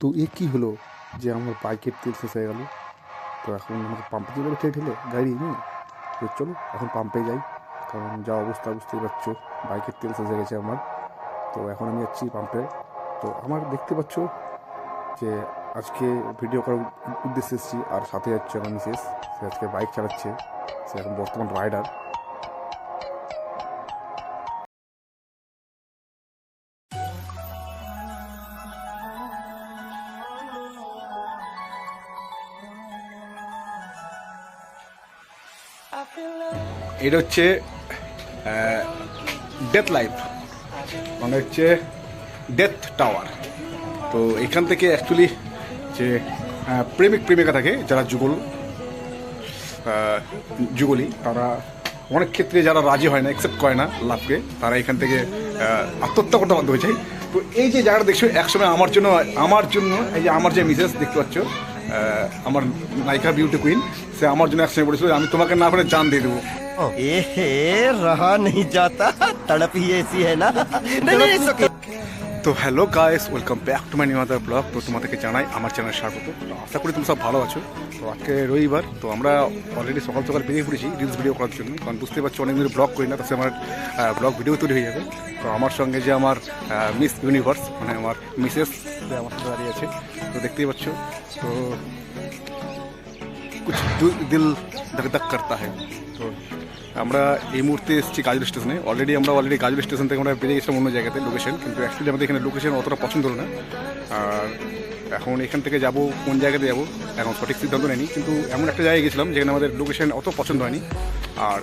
তো এ কী হলো যে আমার বাইকের তেল শেষ হয়ে গেল? তো এখন আমাকে পাম্পে যেতে ঠেলে ঠেলে, গাড়ি নিয়ে তো চলো, এখন পাম্পে যাই। কারণ যা অবস্থা, বুঝতেই পারছ বাইকের তেল শেষ হয়ে গেছে আমার। তো এখন আমি যাচ্ছি পাম্পে তো আমার দেখতে পাচ্ছ যে আজকে ভিডিও করার উদ্দেশ্যে এসেছি, আর সাথে যাচ্ছে আমার মিসেস সে আজকে বাইক চালাচ্ছে। সে এখন বর্তমান রাইডার এটা হচ্ছে ডেথ লাইফ মানে হচ্ছে ডেথ টাওয়ার তো এখান থেকে অ্যাকচুয়ালি যে প্রেমিক প্রেমিকা থাকে, যারা যুগল যুগলি, তারা অনেক ক্ষেত্রে যারা রাজি হয় না অ্যাকসেপ্ট করে না লাভকে, তারা এখান থেকে আত্মহত্যা করতে বাধ্য হয়েছে তো এই যে জায়গাটা দেখছ, একসময় আমার জন্য আমার জন্য, এই যে আমার যে মিসেস দেখতে পাচ্ছ আমার নায়িকা বিউটি কুইন সে আমার জন্য একসময় বলেছিল আমি তোমাকে না করে জান দিয়ে দেবো ए रहा नहीं जाता तड़प ही ऐसी है ना नहीं नहीं it's okay. তো hello guys welcome back to my new other blog তো তোমাদেরকে জানাই, আমার চ্যানেল স্বাগত। তো আশা করি তুমি সব ভালো আছো। তো আজকে রবিবার, তো আমরা অলরেডি সকাল সকাল বেরিয়ে পড়েছি রিলস ভিডিও করার জন্য। কারণ বুঝতে পারছি অনেক দিন ব্লগ করি না, তাতে আমার ব্লগ ভিডিও তৈরি হয়ে যাবে। তো আমার সঙ্গে যে আমার মিস ইউনিভার্স মানে আমার মিসেস আমার সাথে দাঁড়িয়ে আছে, তো দেখতেই পাচ্ছ। তো কুছ দিল ধক ধক করতা হ্যাঁ তো আমরা এই মুহূর্তে এসেছি গাজল স্টেশনে। অলরেডি আমরা অলরেডি গাজল স্টেশন থেকে আমরা বেরিয়ে গেছিলাম অন্য জায়গাতে লোকেশন কিন্তু অ্যাকচুয়ালি আমাদের এখানে লোকেশন অতটা পছন্দ হলো না। আর এখন এখান থেকে যাব, কোন জায়গাতে যাব, এখন সঠিক সিদ্ধান্ত নেয়নি কিন্তু এমন একটা জায়গায় গেছিলাম যেখানে আমাদের লোকেশন অত পছন্দ হয়নি। আর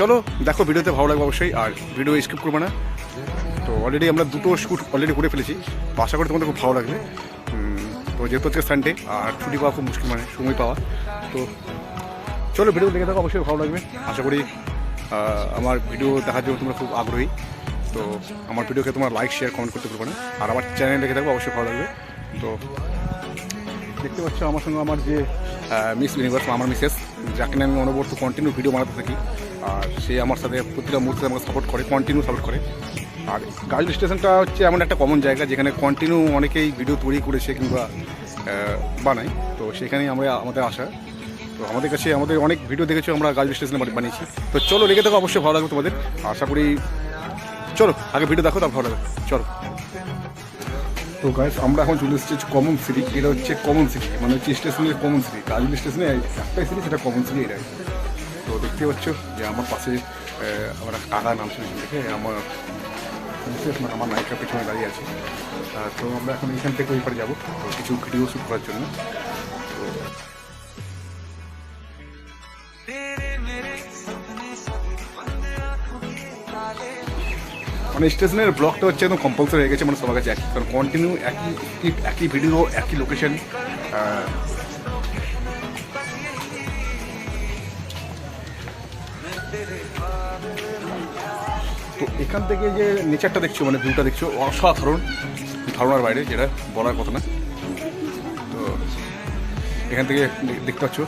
চলো, দেখো, ভিডিওতে ভালো লাগবে অবশ্যই, আর ভিডিও স্কিপ করবে না। তো অলরেডি আমরা দুটো শ্যুট অলরেডি করে ফেলেছি, তো আশা করি তোমাদের খুব ভালো লাগবে। তো যেহেতু হচ্ছে সানডে আর ছুটি পাওয়া খুব মুশকিল মানে সময় পাওয়া। তো চলো ভিডিও দেখে থাকো, অবশ্যই ভালো লাগবে। আশা করি আমার ভিডিও দেখার জন্য তোমরা খুব আগ্রহী। তো আমার ভিডিওকে তোমার লাইক শেয়ার কমেন্ট করতে পারবে না। আর আমার চ্যানেল দেখে থাকব অবশ্যই ভালো লাগবে। তো দেখতে পাচ্ছ, আমার সঙ্গে আমার যে মিস ইউনিভার্স আমার মিসেস যাকে আমি অনবরত কন্টিনিউ ভিডিও বানাতে থাকি, আর সে আমার সাথে প্রতিটা মুহূর্তে আমাকে সাপোর্ট করে কন্টিনিউ সাপোর্ট করে। আর গাজল স্টেশনটা হচ্ছে এমন একটা কমন জায়গা, যেখানে কন্টিনিউ অনেকেই ভিডিও তৈরি করেছে কিংবা বানায়। তো সেখানেই আমরা, আমাদের আসা তো আমাদের কাছে, আমাদের অনেক ভিডিও দেখেছ, আমরা গাজল স্টেশনে বানি- বানিয়েছি। তো চলো লেগে থাকো, অবশ্যই ভালো লাগবে তোমাদের। আশা করি, চলো, আগে ভিডিও দেখো তার ভালো লাগবে। চলো। তো গাইস আমরা এখন চলে এসেছি কমন সিটি এটা হচ্ছে কমন সিটি মানে হচ্ছে স্টেশনের কমন সিটি গাজল স্টেশনে একটাই সিটি সেটা কমন সিটি এটা তো দেখতে পাচ্ছ যে আমার পাশে আমার কাকা নাম শুনেছি দেখে আমার মানে আমার নায়িকা পেছনে দাঁড়িয়ে আছে। তো আমরা এখন এখান থেকে ওই পারে যাব কিছু ভিডিও শ্যুট করার জন্য। তো মানে স্টেশনের ব্লগটা হচ্ছে একদম কম্পালসারি হয়ে গেছে মানে সবার কাছে একই, কারণ কন্টিনিউ একই একই ভিডিও একই লোকেশন তো এখান থেকে যে নেচারটা দেখছ মানে ভিউটা দেখছ, অসাধারণ ধারণার বাইরে, যেটা বলার কথা না। তো এখান থেকে দেখতে পাচ্ছ।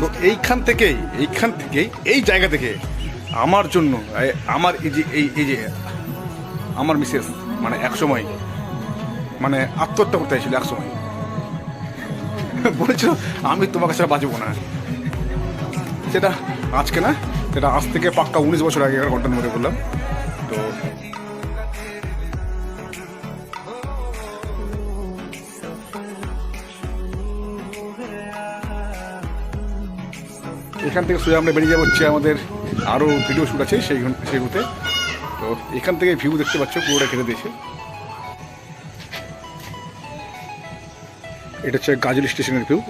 তো এইখান থেকেই এইখান থেকেই, এই জায়গা থেকে আমার জন্য আমার এই যে, এই এই যে, আমার মিসেস মানে এক সময় মানে আত্মহত্যা করতে চাইছিল এক সময় বলেছিল, আমি তোমাকে ছাড়া বাঁচবো না। সেটা আজকে না, সেটা আজ থেকে পাক্কা উনিশ বছর আগে ঘটনার মধ্যে বললাম। তো এখান থেকে শুয়ে আমরা বেরিয়ে যাব হচ্ছে আমাদের আরও ভিডিও শ্যুট আছে সেই সেইগুলোতে তো এখান থেকে ভিউ দেখতে পাচ্ছ পুরোটা ঘিরে দিয়েছে। এটা হচ্ছে গাজল স্টেশনের ভিউ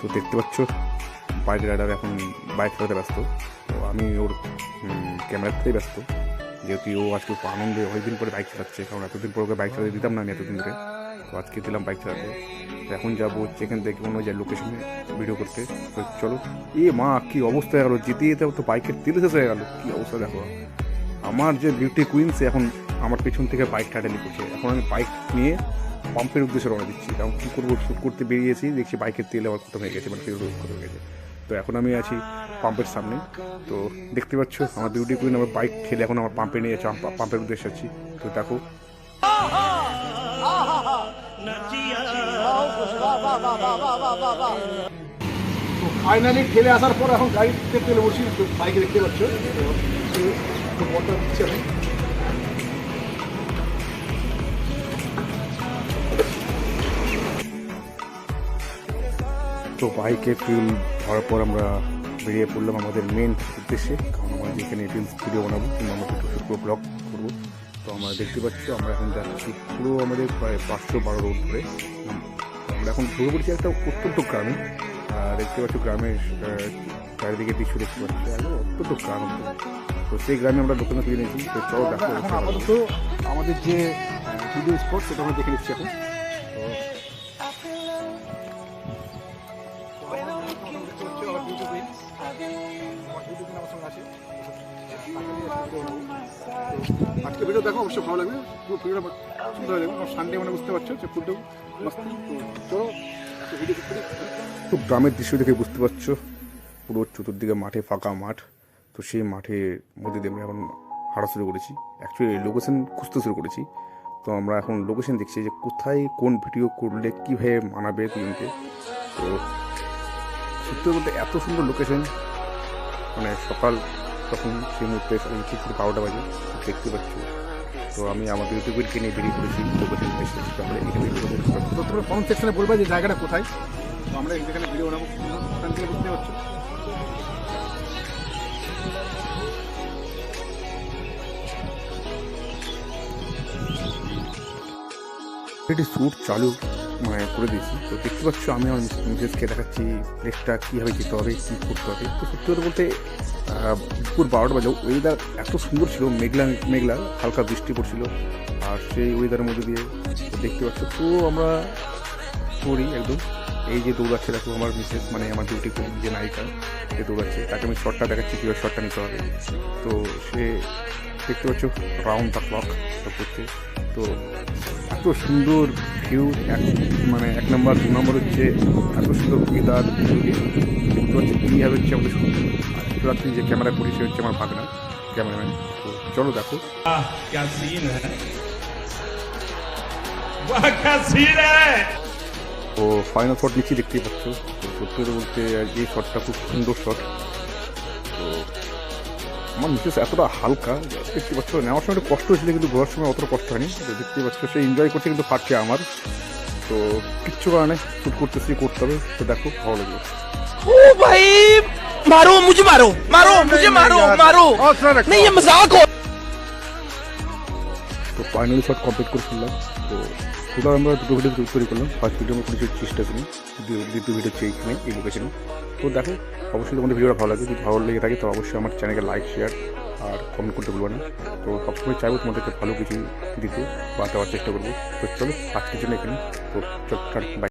তো দেখতে পাচ্ছ বাইক রাইডার এখন বাইক চালাতে ব্যস্ত। তো আমি ওর ক্যামেরাতেই ব্যস্ত। যেহেতু ও আজকে আনন্দে অনেকদিন পরে বাইক চালাচ্ছে, কারণ এতদিন পরে ওকে বাইক চালাতে দিতাম না আমি এতদিন ধরে। তো আজকে দিলাম বাইক চালাতে। এখন যাব হচ্ছে এখান থেকে অন্য যায় লোকেশনে ভিডিও করতে। তো চলো। এ মা, কি অবস্থা হয়ে গেলো? যেতে যেতে তো বাইকের তেল শেষ হয়ে গেলো। কি অবস্থা দেখো। আমার যে বিউটি কুইন সে এখন আমার পেছন থেকে বাইক টাটালি করছে। এখন আমি বাইক নিয়ে পাম্পের উদ্দেশ্যে রওনা দিচ্ছি। এখন কী করব? শ্যুট করতে বেরিয়েছি, দেখছি বাইকের তেল আবার খতম হয়ে গেছে মানে তেল খতম হয়ে গেছে। তো এখন আমি আছি পাম্পের সামনে। তো দেখতে পাচ্ছ, আমার বিউটি কুইন আমার বাইক ঠেলে এখন আমার পাম্পে নিয়ে যাচ্ছে পাম্পের উদ্দেশ্যে আছি তো দেখো। ফাইনালি ঠেলে আসার পর এখন গাড়িতে তেলে বসি বাইকে দেখতে পাচ্ছ। তো বাইকে ফিউল ভরার পর আমরা বেরিয়ে পড়লাম আমাদের মেন উদ্দেশ্যে। কারণ আমরা যেখানে রিলস ভিডিও বানাবো, কিংবা আমরা একটু শুক্র ব্লগ করব। তো আমরা দেখতে পাচ্ছি, আমরা এখন যাচ্ছি পুরো আমাদের প্রায় পাঁচশো বারো রোড ধরে। আমরা এখন ঢুকে পড়ছি একটা অত্যন্ত গ্রামে আর দেখতে পাচ্ছ গ্রামের চারিদিকে দৃশ্য দেখতে পাচ্ছি অত্যন্ত গ্রাম। তো সেই গ্রামে আমরা লোকেশন তুলে নিয়েছি তো চলো দেখো আপাতত আমাদের যে ভিডিও স্পট সেটা আমরা দেখে নিচ্ছি এখন আজকে ভিডিও দেখো, অবশ্যই ভালো লাগবে। পুরো ভিডিওটা সুন্দর হয়ে যাবে। সানডে মানে বুঝতে পারছ যে ফুডটাও মস্ত চলো তো গ্রামের দৃশ্য দেখে বুঝতে পারছ, পুরো চতুর্দিকে মাঠে ফাঁকা মাঠ। তো সেই মাঠের মধ্যে দিয়ে আমি এখন হাঁটা শুরু করেছি। অ্যাকচুয়ালি লোকেশন খুঁজতে শুরু করেছি। তো আমরা এখন লোকেশন দেখছি যে কোথায় কোন ভিডিও করলে কীভাবে মানাবে দুজনকে। তো সত্যি বলতে এত সুন্দর লোকেশন মানে সকাল তখন সেই মুহূর্তে ঠিক করে বারোটা বাজে দেখতে পাচ্ছ। তো আমি আমাদের ইউটিউবেরকে নিয়ে বেরিয়ে পড়েছি। লোকেশন এসে তো আমরা এখানে তো তোমরা কমেন্ট সেকশনে বলবে যে জায়গাটা কোথায়? তো আমরা এখানে ভিডিও বানাবো ওখান থেকে বুঝতে পারছ। এটি শ্যুট চালু। করে দিয়েছি। তো দেখতে পাচ্ছ আমি আমার মিসেসকে দেখাচ্ছি প্লেসটা কীভাবে যেতে হবে, কী করতে হবে। তো সত্যি কথা বলতে দুপুর বারোটা বাজে ওয়েদার এত সুন্দর ছিল, মেঘলা মেঘলা, হালকা বৃষ্টি পড়ছিল, আর সেই ওয়েদারের মধ্যে দিয়ে দেখতে পাচ্ছ, তো আমরা করি একদম। এই যে দৌড়াচ্ছে, দেখো আমার মিসেস মানে আমার ডিউটি যে নায়িকা, সে দৌড়াচ্ছে। তাকে আমি শর্টটা দেখাচ্ছি, কীভাবে শর্টটা নিতে হবে। তো সে দেখতে পাচ্ছ রাউন্ড দ্য ক্লক করছে। তো এত সুন্দর হিউজ এক মানে এক নম্বর দু নম্বর হচ্ছে এত সুন্দর কবিতার দেখতে হচ্ছে e হবে হচ্ছে আমাদের সুন্দর রাত্রি যে ক্যামেরা করি সে হচ্ছে আমার ভাগনা ক্যামেরাম্যান তো চলো দেখো। তো ফাইনাল শট নিচ্ছি দেখতেই পাচ্ছ। সত্যি বলতে এই শটটা খুব সুন্দর শট আমার মিসেস এতটা হালকা দেখতে পাচ্ছ নেওয়ার সময় একটু কষ্ট হয়েছিল কিন্তু ঘোরার সময় অতটা কষ্ট হয়নি তো দেখতে পাচ্ছ সে এনজয় করছে কিন্তু ফাটছে আমার তো কিচ্ছু কারণে শ্যুট করতেছি করতে হবে তো দেখো ভালো লাগবে ओ भाई मारो मुझे मारो मारो मुझे मारो मारो नहीं ये मजाक हो তো ফাইনালি শট কমপ্লিট করে ফেললাম তো টোটাল আমরা দুটো ভিডিও তৈরি করলাম। ফার্স্ট ভিডিও আমরা করেছি করি। দ্বিতীয় ভিডিও হচ্ছে এইখানে এই লোকেশনে তো দেখো, অবশ্যই তোমাদের ভিডিওটা ভালো লাগে। যদি ভালো লেগে থাকে, তো অবশ্যই আমার চ্যানেলকে লাইক শেয়ার আর কমেন্ট করতে ভুলবো না। তো সবসময় চাইব তোমাদেরকে ভালো কিছু দিতে বা দেওয়ার চেষ্টা করব। তো চলো, আজকের জন্য এখানে তো চল বাই